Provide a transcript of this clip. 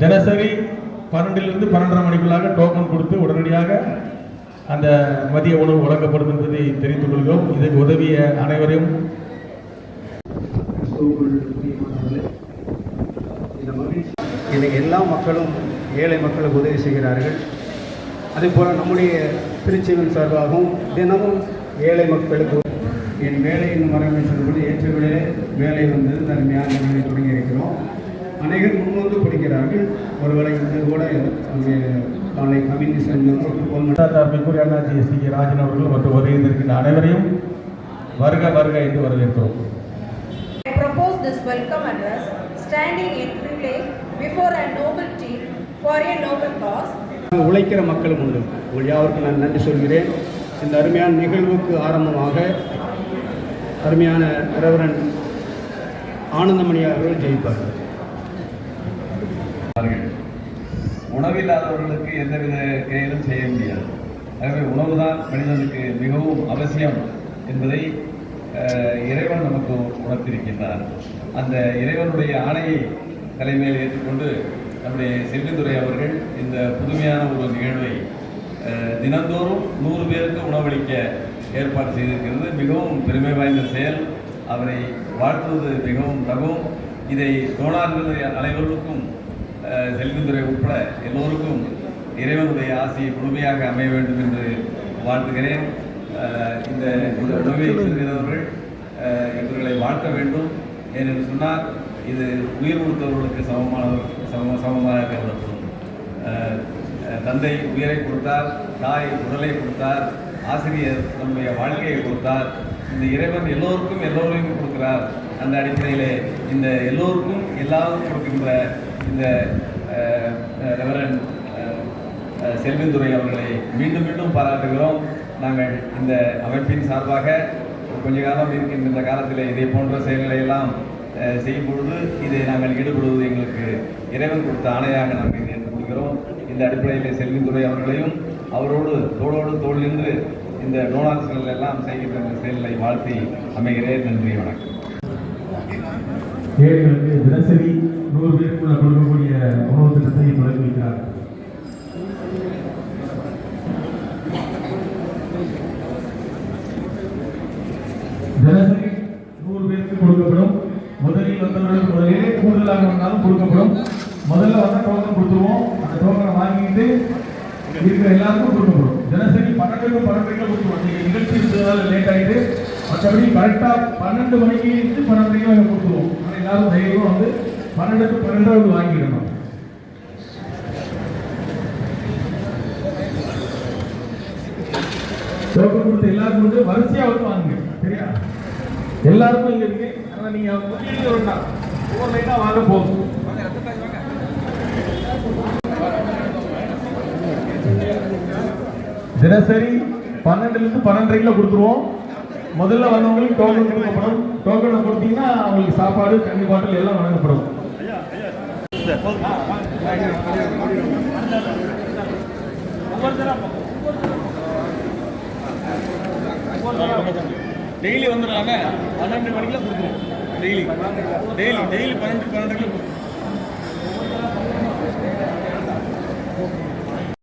தினசரி பன்னெண்டிலிருந்து பன்னெண்டரை மணிக்குள்ளாக டோக்கன் கொடுத்து உடனடியாக அந்த மதிய உணவு வழங்கப்படும் என்பதை தெரிந்து கொள்கிறோம். இதற்கு உதவிய அனைவரையும் மகிழ்ச்சி இன்னைக்கு எல்லா மக்களும் ஏழை மக்களுக்கு உதவி செய்கிறார்கள். அதே போல் நம்முடைய திருச்சிவன் சார்பாகவும் தினமும் ஏழை மக்களுக்கு என் வேலையின் மரம் என்று சொல்வது ஏற்ற வேலையிலே வேலை வந்தது தனிமையான தொடங்கி இருக்கிறோம். அநேகர் முன்வந்து கொடுக்கிறார்கள் ஒருவேளை இந்த கூட அங்கே காலை கம்யூனிஸ்ட் தற்பிற்குரிய அண்ணாச்சி எஸ். டி ராஜன் அவர்கள் மற்றும் வருகின்றிருக்கின்ற அனைவரையும் வருக வருக என்று வரவேற்கிறோம். I propose this welcome address, standing in privilege before a noble team for a noble cause. உழைக்கிற மக்களும் உண்டு. யாருக்கும் நான் நன்றி சொல்கிறேன். இந்த அருமையான நிகழ்வுக்கு ஆரம்பமாக அருமையான ரெவரன் ஆனந்தமணி அவர்கள் ஜெயிப்பார்கள். உணவில்லாதவர்களுக்கு எந்தவித செயலும் செய்ய முடியாது. ஆகவே உணவுதான் மனிதனுக்கு மிகவும் அவசியம் என்பதை அஹ், இறைவன் நமக்கு உணர்த்திருக்கின்றார். அந்த இறைவனுடைய ஆணையை தலைமையில் ஏற்றுக்கொண்டு நம்முடைய செல்வித்துறை அவர்கள் இந்த புதுமையான ஒரு நிகழ்வை அஹ், தினந்தோறும் நூறு பேருக்கு உணவளிக்க ஏற்பாடு செய்திருக்கிறது. மிகவும் பெருமை வாய்ந்த செயல். அவரை வாழ்த்துவது மிகவும் தகும் இதை தோழர்கள் அனைவருக்கும் செல்வித்துறை உட்பட எல்லோருக்கும் இறைவனுடைய ஆசையை முழுமையாக அமைய வேண்டும் என்று வாழ்த்துகிறேன். இந்த இந்த உணவை பெறுகிறவர்கள் இவர்களை வாழ்த்த வேண்டும். ஏனென்று சொன்னால் இது உயிர் கொடுத்தவர்களுக்கு சமமானவர் சம சமமாக கருதப்படும் தந்தை உயிரை கொடுத்தார் தாய் உடலை கொடுத்தார் ஆசிரியர் நம்முடைய வாழ்க்கையை கொடுத்தார். இந்த இறைவன் எல்லோருக்கும் எல்லோரையும் கொடுக்கிறார். அந்த அடிப்படையிலே இந்த எல்லோருக்கும் எல்லாரும் கொடுக்கின்ற இந்த ரெவரன் செல்விந்துறை அவர்களை மீண்டும் மீண்டும் பாராட்டுகிறோம். நாங்கள் இந்த அமைப்பின் சார்பாக கொஞ்ச காலம் இருக்கின்ற இந்த காலத்தில் இதே போன்ற செயல்களை எல்லாம் செய்யும் பொழுது இதை நாங்கள் ஈடுபடுவது எங்களுக்கு இறைவன் கொடுத்த ஆணையாக நாங்கள் இதை கொள்கிறோம் இந்த அடிப்படையில் செல்விந்துறை அவர்களையும் அவரோடு தோளோடு தோல் நின்று இந்த டோனால்ஸ்கள் எல்லாம் செய்கின்ற இந்த செயலை வாழ்த்தி அமைகிறேன். நன்றி வணக்கம். தினசரி நூறு பேருக்குள்ள கொடுக்கக்கூடிய உணவு திட்டத்தை தொடங்கி வைக்கிறார். தினசரி நூறு பேருக்கு கொடுக்கப்படும். முதலில் வந்தவர்களுக்கு முதலிலே கூடுதலாக வந்தாலும் கொடுக்கப்படும். முதல்ல வந்த டோக்கன் கொடுத்துருவோம். அந்த டோக்கனை வாங்கிட்டு இருக்கிற எல்லாருக்கும் கொடுக்கப்படும். தினசரி பன்னெண்டு பன்னெண்டு கொடுத்துருவோம். நீங்கள் நிகழ்ச்சி இருந்ததால் லேட் ஆகிட்டு மற்றபடி கரெக்டாக பன்னெண்டு மணிக்கு இருந்து பன்னெண்டு மணிக்கு கொடுத்துருவோம். ஆனால் எல்லாரும் தைரியமாக வந்து பன்னெண்டுக்கு பன்னெண்டாவது வாங்கிடணும். டோக்கன் கொடுத்த எல்லாருக்கும் வந்து வரிசையாக வந்து வாங்குங்க. சரியா? எல்லாருக்கும் இங்கே இருக்கு. ஆனால் நீங்கள் முக்கியம் வேண்டாம் ஒவ்வொரு லைனா வாங்க போதும் தினசரி பன்னெண்டுலேருந்து பன்னெண்டரைக்குள்ள கொடுத்துருவோம். முதல்ல வந்தவங்களுக்கு டோக்கன் கொடுக்கப்படும். டோக்கனை கொடுத்தீங்கன்னா அவங்களுக்கு சாப்பாடு தண்ணி பாட்டில் எல்லாம் வழங்கப்படும். டெய்லி வந்துடுறாங்க. பன்னெண்டு மணிக்கெல்லாம் கொடுத்துருவோம். டெய்லி. டெய்லி டெய்லி பன்னெண்டு பன்னெண்டு கொடுத்துருவோம்.